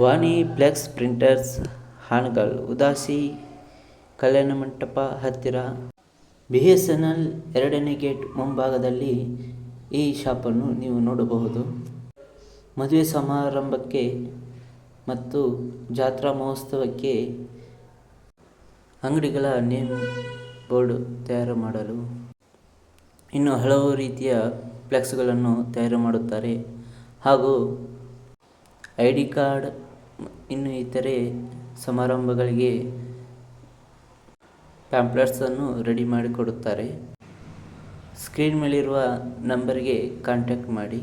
ವಾಣಿ flex printers Hangal Udasi ಕಲ್ಯಾಣ ಮಂಟಪ ಹತ್ತಿರ. ಬಿ ಎಸ್ ಎನ್ ಎಲ್ ಎರಡನೇ ಗೇಟ್ ಮುಂಭಾಗದಲ್ಲಿ ಈ ಶಾಪನ್ನು ನೀವು ನೋಡಬಹುದು. ಮದುವೆ ಸಮಾರಂಭಕ್ಕೆ ಮತ್ತು ಜಾತ್ರಾ ಮಹೋತ್ಸವಕ್ಕೆ ಅಂಗಡಿಗಳ ನೇಮ್ ಬೋರ್ಡ್ ತಯಾರು ಮಾಡಲು. ಇನ್ನು ಹಲವು ರೀತಿಯ ಫ್ಲೆಕ್ಸ್ಗಳನ್ನು ತಯಾರು ಮಾಡುತ್ತಾರೆ. ಹಾಗೂ ಐ ಡಿ ಕಾರ್ಡ್ ಇನ್ನು ಇತರೆ ಸಮಾರಂಭಗಳಿಗೆ ಪ್ಯಾಂಪ್ಲೆಟ್ಸನ್ನು ರೆಡಿ ಮಾಡಿಕೊಡುತ್ತಾರೆ. ಸ್ಕ್ರೀನ್ ಮೇಲಿರುವ ನಂಬರ್ಗೆ ಕಾಂಟ್ಯಾಕ್ಟ್ ಮಾಡಿ.